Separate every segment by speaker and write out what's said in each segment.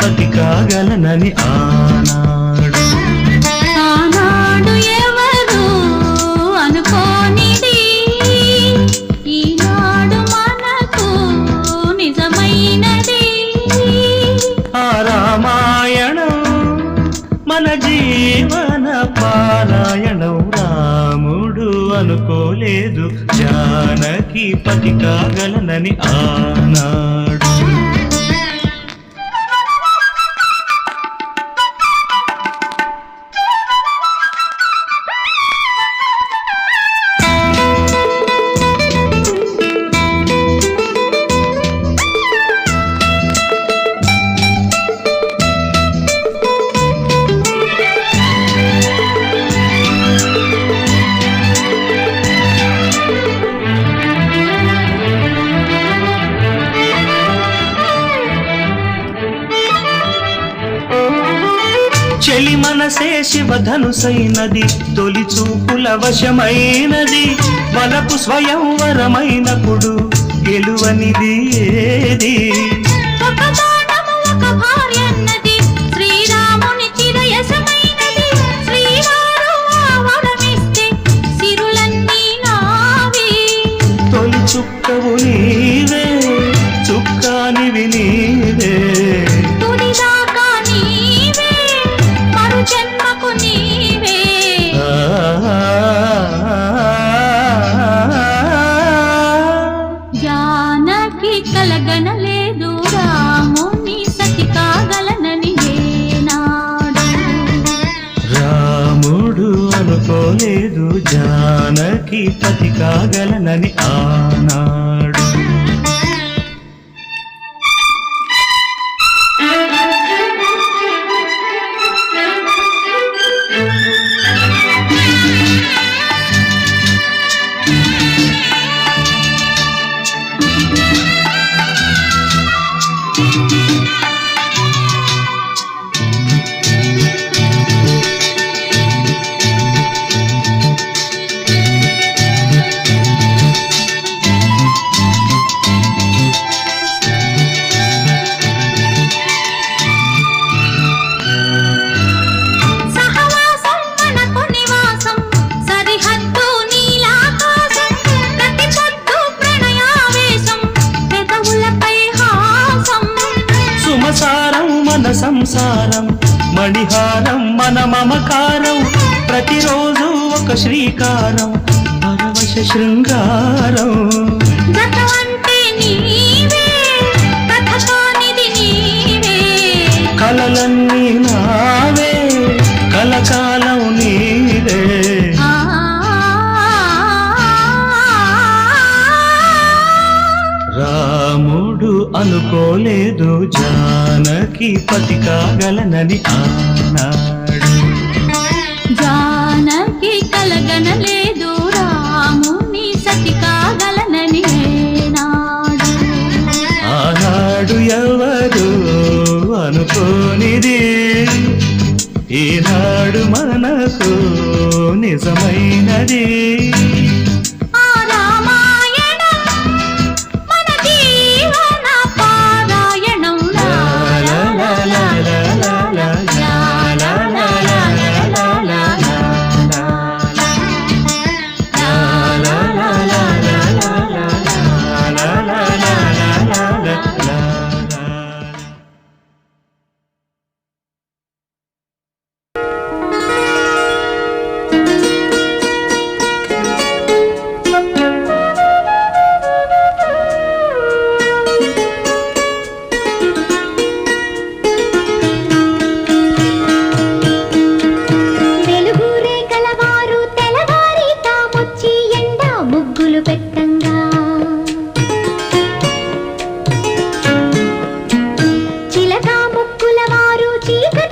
Speaker 1: పతి కాగలనని ఆనాడు.
Speaker 2: ఆనాడు ఎవరు అనుకోనిది? ఈనాడు మనకు నిజమైనది.
Speaker 1: ఆ రామాయణం మన జీవన పారాయణం. రాముడు అనుకోలేదు జానకి పతి కాగలనని ఆనాడు. శివధనుసైనది తొలి చూపుల వశమైనది వలపు స్వయంవరమైనప్పుడు గెలువనిది ఏది? మనకి పతి కాగలనని ఆనా. మన సంసారం మణిహారం మన మమకారం ప్రతిరోజు ఒక శ్రీకారం పరవశ శృంగారం. కలలన్నీ నావే అనుకోలేదు. జానకి పతి కాగలనని ఆనాడు
Speaker 2: జానకి కలగనలేదు. రాముని సతి కాగలనని
Speaker 1: ఆనాడు ఎవరు అనుకోనిది. ఈనాడు మనకు నిజమైనది.
Speaker 3: की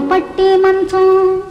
Speaker 3: పట్టి మంచం.